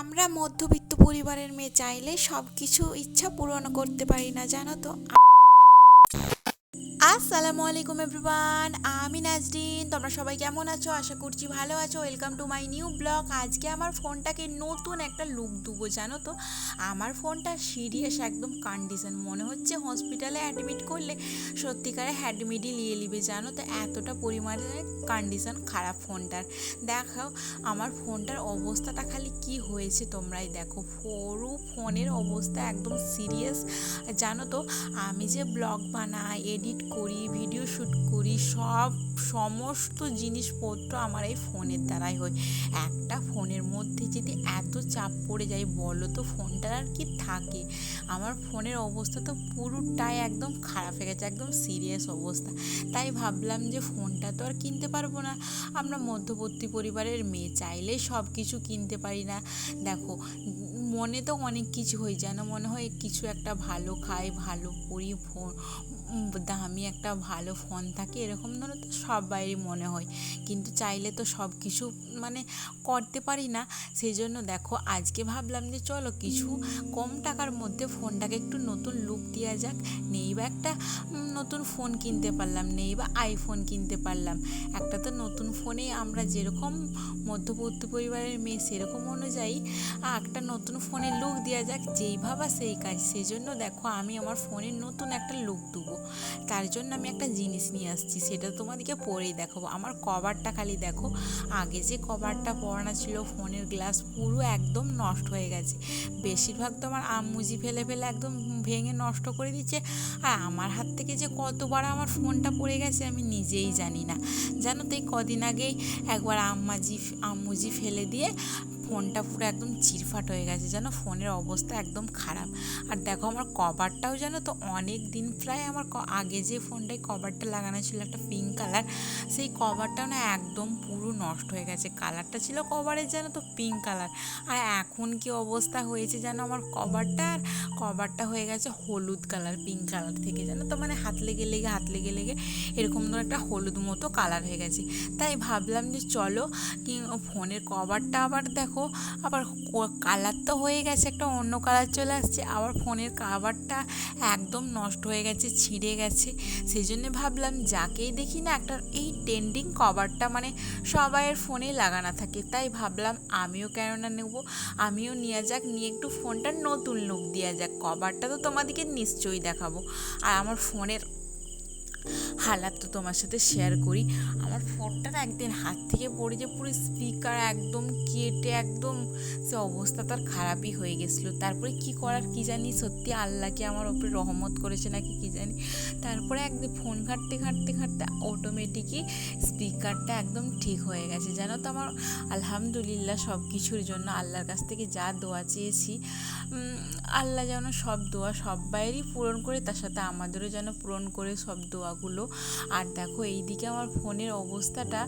আমরা মধ্যবিত্ত পরিবারের মেয়ে চাইলে সব কিছু ইচ্ছা পূরণ করতে পারি না জানো তো? আসসালামু আলাইকুম এভরিওয়ান আমি নাজরিন, তোমরা সবাই কেমন আছো? আশা করছি ভালো আছো। Welcome to my new blog আজকে আমার ফোনটাকে নতুন একটা লুক দেবো, জানো তো? আমার ফোনটা সিরিয়াস একদম কন্ডিশন মনে হচ্ছে হসপিটালে অ্যাডমিট করলে সত্যিকারে অ্যাডমিটই নিয়ে নিবে, জানো তো? এতটা পরিমাণে কন্ডিশন খারাপ ফোনটার। দেখাও, আমার ফোনটার অবস্থাটা খালি কি হয়েছে তোমরাই দেখো। পুরো ফোনের অবস্থা একদম সিরিয়াস জানো তো? আমি যে ব্লগ বানাই এডিট করি ভিডিও শ্যুট করি, সব সমস্ত জিনিসপত্র আমার এই ফোনের দ্বারাই হয়। একটা ফোনের মধ্যে যদি এত চাপ পড়ে যায় বলো তো ফোনটার আর কি থাকে? আমার ফোনের অবস্থা তো পুরোটাই একদম খারাপ হয়ে গেছে, একদম সিরিয়াস অবস্থা। তাই ভাবলাম যে ফোনটা তো আর কিনতে পারব না। আমরা মধ্যবর্তী পরিবারের মেয়ে চাইলে সব কিছু কিনতে পারি না। দেখো, মনে তো অনেক কিছু হয়ে যায় না মনে হয় কিছু একটা ভালো খাই, ভালো পরি ফোন দামি একটা ভালো ফোন থাকে, এরকম ধরো তো সবারই মনে হয়। কিন্তু চাইলে তো সব কিছু মানে করতে পারি না। সেই জন্য দেখো, আজকে ভাবলাম যে চলো কিছু কম টাকার মধ্যে ফোনটাকে একটু নতুন লুক দেওয়া যাক। নেই বা একটা নতুন ফোন কিনতে পারলাম, নেই বা আইফোন কিনতে পারলাম। একটা তো নতুন ফোনে আমরা যেরকম মধ্যবর্তী পরিবারের মেয়ে সেরকম অনুযায়ী একটা নতুন ফোনে লুক দেওয়া যাক, যেই ভাবা সেই কাজ। সেই জন্য দেখো, আমি আমার ফোনের নতুন একটা লুক দেবো। তার জন্য আমি একটা জিনিস নিয়ে আসছি, সেটা তোমাদেরকে পরেই দেখাবো। আমার কভারটা খালি দেখো, আগে যে কভারটা পরানো ছিল, ফোনের গ্লাস পুরো একদম নষ্ট হয়ে গেছে। বেশিরভাগ তো আমার আম্মুজি ফেলে ফেলে একদম ভেঙে নষ্ট করে দিচ্ছে। আর আমার হাত থেকে যে কতবার আমার ফোনটা পড়ে গেছে, আমি নিজেই জানি না। জানো তো এই কদিন আগেই একবার আম্মাজি, আম্মুজি ফেলে দিয়ে ফোনটা পুরো একদম চিরফাট হয়ে গেছে, যেন ফোনের অবস্থা একদম খারাপ। আর দেখো আমার কভারটাও যেন তো অনেক দিন প্রায় আমার আগে যে ফোনটায় কভারটা লাগানো ছিল একটা পিঙ্ক কালার সেই কভারটাও না একদম পুরো নষ্ট হয়ে গেছে। কালারটা ছিল কভারের যেন তো পিঙ্ক কালার আর এখন কি অবস্থা হয়েছে যেন আমার কভারটা, আর কভারটা হয়ে গেছে হলুদ কালার পিঙ্ক কালার থেকে। যেন তো মানে হাত লেগে লেগে, হাত লেগে লেগে এরকম ধরো একটা হলুদ মতো কালার হয়ে গেছে। তাই ভাবলাম যে চলো, কি ফোনের কভারটা আবার দেখো আবার কালার তো হয়ে গেছে, একটা অন্য কালার চলে আসছে, আবার ফোনের কাভারটা একদম নষ্ট হয়ে গেছে, ছিঁড়ে গেছে। সেই জন্য ভাবলাম, যাকেই দেখি না, একটা এই ট্রেন্ডিং কভারটা মানে সবাইয়ের ফোনে লাগানো থাকে। তাই ভাবলাম, আমিও কেননা নেব, আমিও নিয়ে যাক, নিয়ে একটু ফোনটার নতুন লুক দেওয়া যাক। কভারটা তো তোমাদেরকে নিশ্চয়ই দেখাবো। আর আমার ফোনের হালাত তো তোমার সাথে শেয়ার করি। আমার ফোনটা একদিন হাত থেকে পড়ে যে পুরো স্পিকার একদম কেটে একদম সে অবস্থা তার খারাপই হয়ে গেছিল। তারপরে কি করার কি জানি? সত্যি আল্লাহকে আমার ওপরে রহমত করেছে নাকি কি জানি? তারপরে একদিন ফোন ঘাঁটতে ঘাঁটতে ঘাঁটতে অটোমেটিকই স্পিকারটা একদম ঠিক হয়ে গেছে। জানো তো আমার আলহামদুলিল্লাহ সব কিছুর জন্য আল্লাহর কাছ থেকে যা দোয়া চেয়েছি আল্লাহ যেন সব দোয়া সবাইয়েরই পূরণ করে, তার সাথে আমাদেরও যেন পূরণ করে সব দোয়াগুলো। আর দেখো এইদিকে আমার ফোনের অবস্থাটা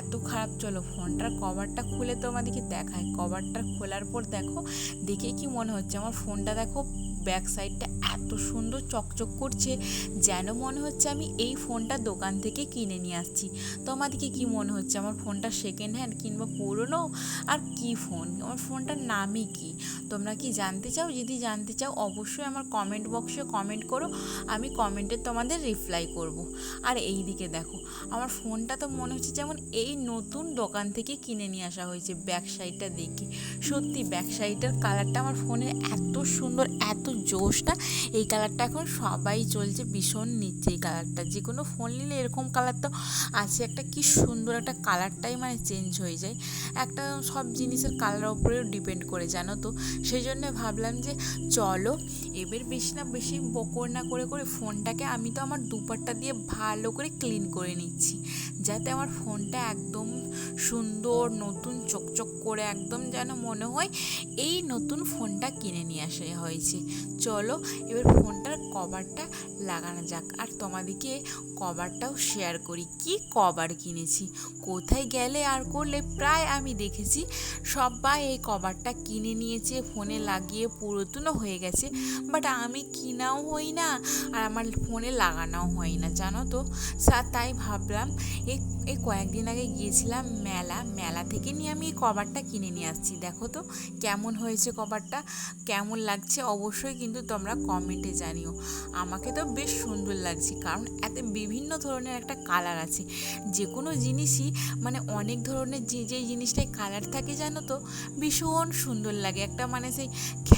এত খারাপ, চলো ফোনটার কভারটা খুলে তোমাদেরকে দেখায় কভারটা খোলার পর দেখো, দেখে কি মনে হচ্ছে? আমার ফোনটা দেখো ব্যাক সাইডটা এত সুন্দর চকচক করছে যেন মনে হচ্ছে আমি এই ফোনটা দোকান থেকে কিনে নিয়ে আসছি। তোমাদেরকে কি মনে হচ্ছে? আমার ফোনটা সেকেন্ড হ্যান্ড কিংবা পুরনো? আর কি ফোন? আমার ফোনটার নামই কি? তোমরা কি জানতে চাও? যদি জানতে চাও, অবশ্যই আমার কমেন্ট বক্সে কমেন্ট করো। আমি কমেন্টে তোমাদের রিপ্লাই করব। আর এই দিকে দেখো, আমার ফোনটা তো মনে হচ্ছে যেমন এই নতুন দোকান থেকে কিনে নিয়ে আসা হয়েছে ব্যাক সাইডটা দেখে। সত্যি ব্যাক সাইডের কালারটা আমার ফোনের এত সুন্দর, এত জোশটা, এই কালারটা এখন সবাই চলছে ভীষণ নিচ্ছে এই কালারটা। যে কোনো ফোন নিলে এরকম কালার তো আছে। একটা কি সুন্দর একটা কালারটাই মানে চেঞ্জ হয়ে যায়। একটা সব জিনিসের কালার ওপরেও ডিপেন্ড করে, জানো তো? সেই জন্য ভাবলাম যে চলো এবার বেশি না বেশি বকর না করে করে ফোনটাকে আমি তো আমার দুপাট্টা দিয়ে ভালো করে ক্লিন করে নিচ্ছি। যাতে আমার ফোনটা একদম সুন্দর, নতুন চকচক করে একদম যেন মনে হয় এই নতুন ফোনটা কিনে নিয়ে আসা হয়েছে। চলো এবার ফোনটার কভারটা লাগানো যাক আর তোমাদেরকে কভারটাও শেয়ার করি। কি কভার কিনেছি? কোথায় গেলে আর করলে? প্রায় আমি দেখেছি। সবাই এই কভারটা কিনে নিয়েছে, ফোনে লাগিয়ে পুরাতনও হয়ে গেছে। বাট আমি কিনাও হই না আর আমার ফোনে লাগানোও হয় না, জানো তো? সা- তাই ভাবলাম এই এই কয়েকদিন আগে গিয়েছিলাম মেলা মেলা থেকে নিয়ে আমি এই কভারটা কিনে নিয়ে আসছি, দেখো তো কেমন হয়েছে কভারটা, কেমন লাগছে অবশ্যই কিন্তু তোমরা কমেন্টে জানিও। আমাকে তো বেশ সুন্দর লাগছে, কারণ এতে বিভিন্ন ধরনের একটা কালার আছে যে কোনো জিনিসই মানে অনেক ধরনের যে যে জিনিসটাই কালার থাকে, জানো তো, ভীষণ সুন্দর লাগে, একটা মানে সেই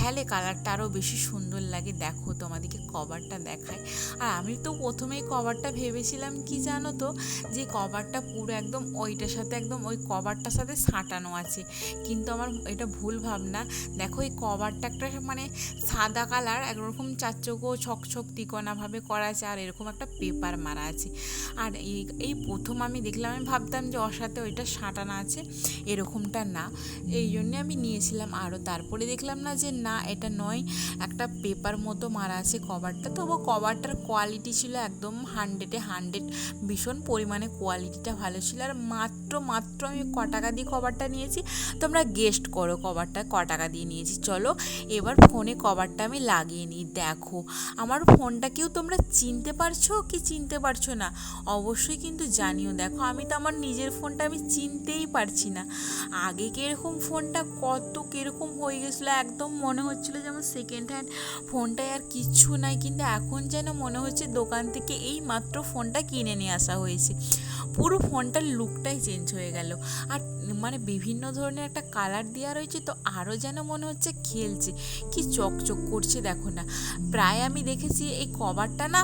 খেলে কালারটা আরও বেশি সুন্দর লাগে। দেখো তোমাদেরকে কভারটা দেখায়। আর আমি তো প্রথমেই কভারটা ভেবেছিলাম কি জানো তো? যে কভারটা পুরো একদম ওইটার সাথে একদম ওই কভারটার সাথে সাঁটানো আছে। কিন্তু আমার এটা ভুল ভাবনা। দেখো এই কভারটা একটা মানে সাদা কালার একরকম চারচোকো ছকছক তিকোনাভাবে করা আছে আর এরকম একটা পেপার মারা আছে। আর এই এই প্রথম আমি দেখলাম, আমি ভাবতাম যে ওর সাথে ওইটা সাঁটানো আছে, এরকমটা না। এই জন্যে আমি নিয়েছিলাম। আরও তারপরে দেখলাম না যে না এটা নয়, একটা পেপার মতো মারা আছে কভারটা তবু কভারটার কোয়ালিটি ছিল একদম হান্ড্রেডে হান্ড্রেড ভীষণ পরিমাণে কোয়ালিটিটা ভালো ছিল। আর মাত্র মাত্র আমি ক টাকা দিয়ে কভারটা নিয়েছি। তোমরা গেস্ট করো কভারটা ক টাকা দিয়ে নিয়েছি। চলো, এবার ফোনে কভারটা আমি লাগিয়ে নিই। দেখো, আমার ফোনটাকেও তোমরা চিনতে পারছ কি চিনতে পারছ না? অবশ্যই কিন্তু জানিও। দেখো, আমি তো আমার নিজের ফোনটা আমি চিনতেই পারছি না। আগে কীরকম ফোনটা কত কীরকম হয়ে গেছিল একদম মনে হচ্ছিল যেমন সেকেন্ড হ্যান্ড ফোনটায় আর কিচ্ছু নাই, কিন্তু এখন যেন মনে হচ্ছে দোকান থেকে এই মাত্র ফোনটা কিনে নিয়ে আসা হয়েছে। পুরো ফোনটার লুকটাই চেঞ্জ হয়ে গেল। আর মানে বিভিন্ন ধরনের একটা কালার দেওয়া রয়েছে, তো আরও যেন মনে হচ্ছে খেলছে। কি চকচক করছে দেখো না। প্রায় আমি দেখেছি এই কভারটা না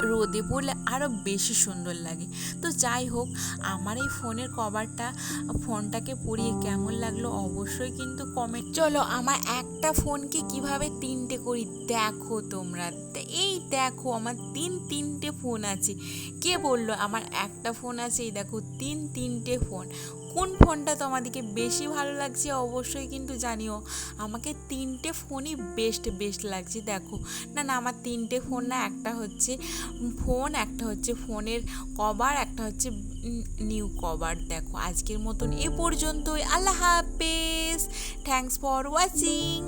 রোদে পড়লে আরও বেশি সুন্দর লাগে। তো যাই হোক, আমার এই ফোনের কভারটা ফোনটাকে পরিয়ে কেমন লাগল অবশ্যই কিন্তু কমেন্ট চলো আমার একটা ফোনকে কীভাবে তিনটে করি দেখো তোমরা। এই দেখো আমার তিন তিনটে ফোন আছে। কে বলল? আমার একটা ফোন আছে, এই দেখো তিন তিনটে ফোন। কোন ফোনটা তোমাদেরকে বেশি ভালো লাগছে অবশ্যই কিন্তু জানিও। আমাকে তিনটে ফোনই বেস্ট বেস্ট লাগছে, দেখো। না না, আমার তিনটে ফোন না, একটা হচ্ছে ফোন, একটা হচ্ছে ফোনের কভার একটা হচ্ছে নিউ কভার দেখো। আজকের মতন এ পর্যন্তই। আল্লাহ হাফেজ। Thanks for watching